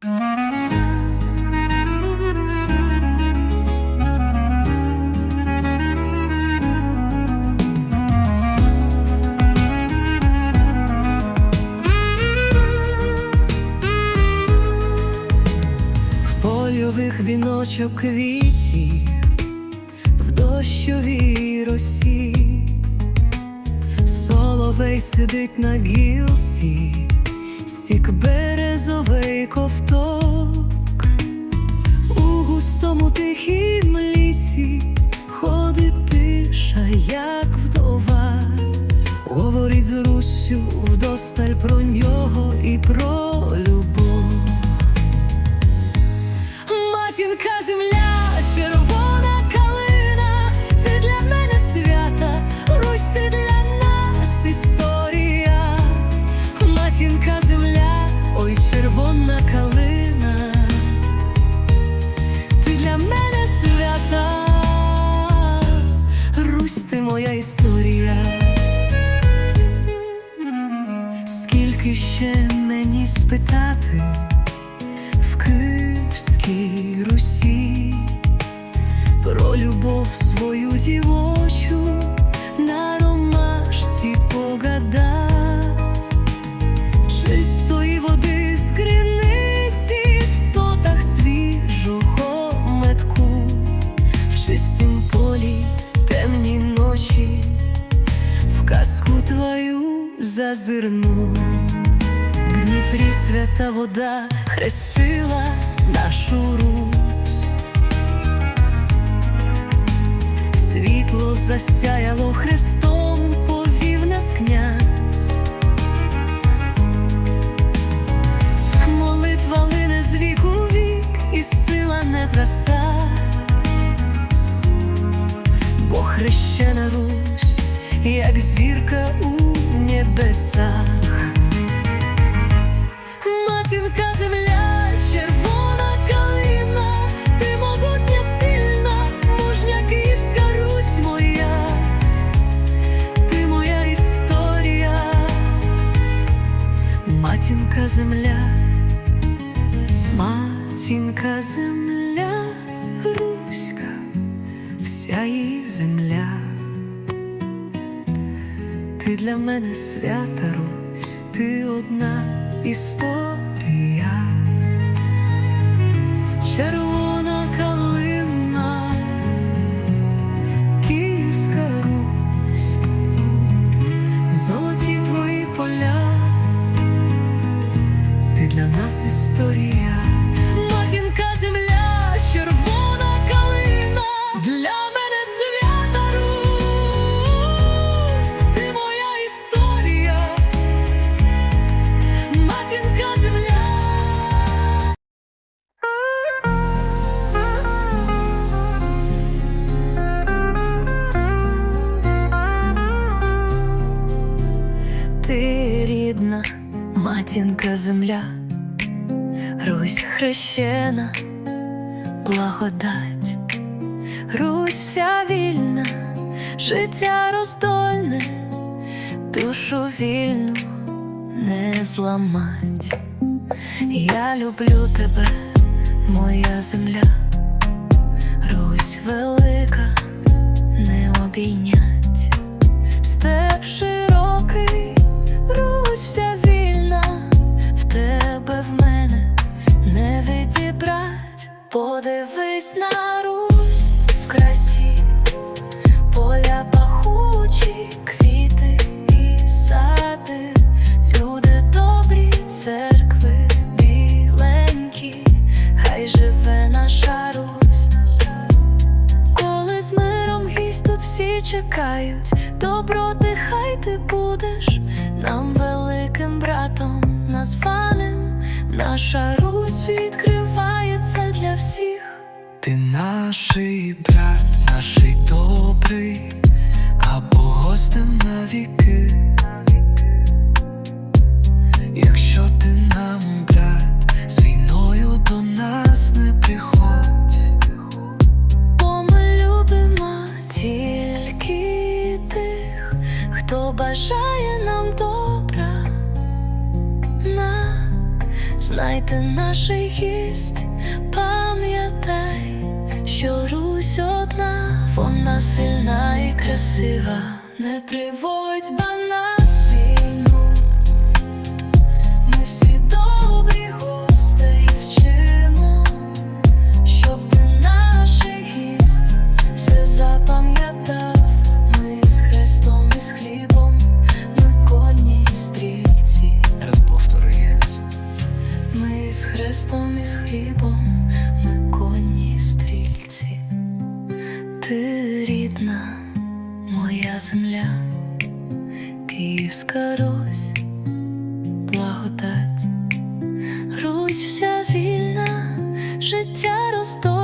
В польових віночок квітів, в дощовій росі, соловей сидить на гілці, сік березовий ковток, у густому тихім лісі ходить тиша, як вдова, говорить з Руссю вдосталь про нього і про моя історія. Скільки ще мені спитати? в Київській Русі про любов свою дівочу твою зазирну. В Дніпрі свята вода хрестила нашу Русь. Світло засяяло Христом, повів нас князь. Молитва лине з віку вік, і сила не згаса. Бо хрещена Русь, як зірка у небесах. Земля, червона калина, ти могутня, сильна, мужня Київська Русь моя, ти моя історія, матінка земля, матінка земля, Руська, вся її земля. Ти для мене свята Русь, ти одна історія, червона калина, Київська Русь, золоті твої поля, ти для нас історія, матінка земля, червона калина, для матінка земля, Русь хрещена, благодать, Русь вся вільна, життя роздольне, душу вільну не зламать. Я люблю тебе, моя земля, Русь велика, не обійнять, чекають, доброти хай ти будеш нам великим братом названим, наша Русь відкривається для всіх. Ти наший брат, наший добрий, або гостем на добра. Наш гість, пам'ятай, що Русь одна, вона сильна і красива, не приводь ба земля, Київська Русь, благодать, Русь вся вільна, життя роздо.